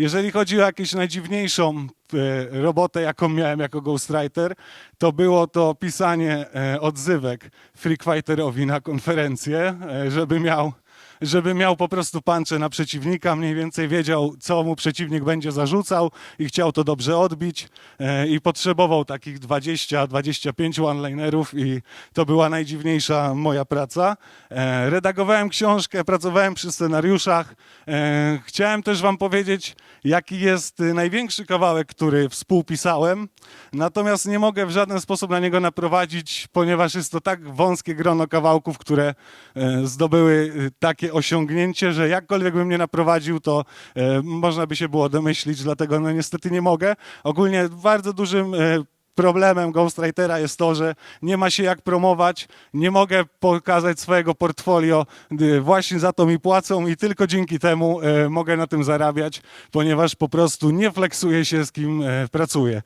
Jeżeli chodzi o jakąś najdziwniejszą e, robotę, jaką miałem jako ghostwriter, to było to pisanie e, odzywek freakfighterowi na konferencję, e, żeby miał żeby miał po prostu puncze na przeciwnika, mniej więcej wiedział, co mu przeciwnik będzie zarzucał i chciał to dobrze odbić e, i potrzebował takich 20-25 one-linerów i to była najdziwniejsza moja praca. E, Redagowałem książkę, pracowałem przy scenariuszach. E, Chciałem też wam powiedzieć, jaki jest największy kawałek, który współpisałem, natomiast nie mogę w żaden sposób na niego naprowadzić, ponieważ jest to tak wąskie grono kawałków, które zdobyły y, osiągnięcie, że jakkolwiek bym nie naprowadził, to e, można by się było domyślić, dlatego no niestety nie mogę. Ogólnie bardzo dużym e, problemem Ghostwritera jest to, że nie ma się jak promować, nie mogę pokazać swojego portfolio, właśnie za to mi płacą i tylko dzięki temu e, mogę na tym zarabiać, ponieważ po prostu nie flexuję się z kim pracuję.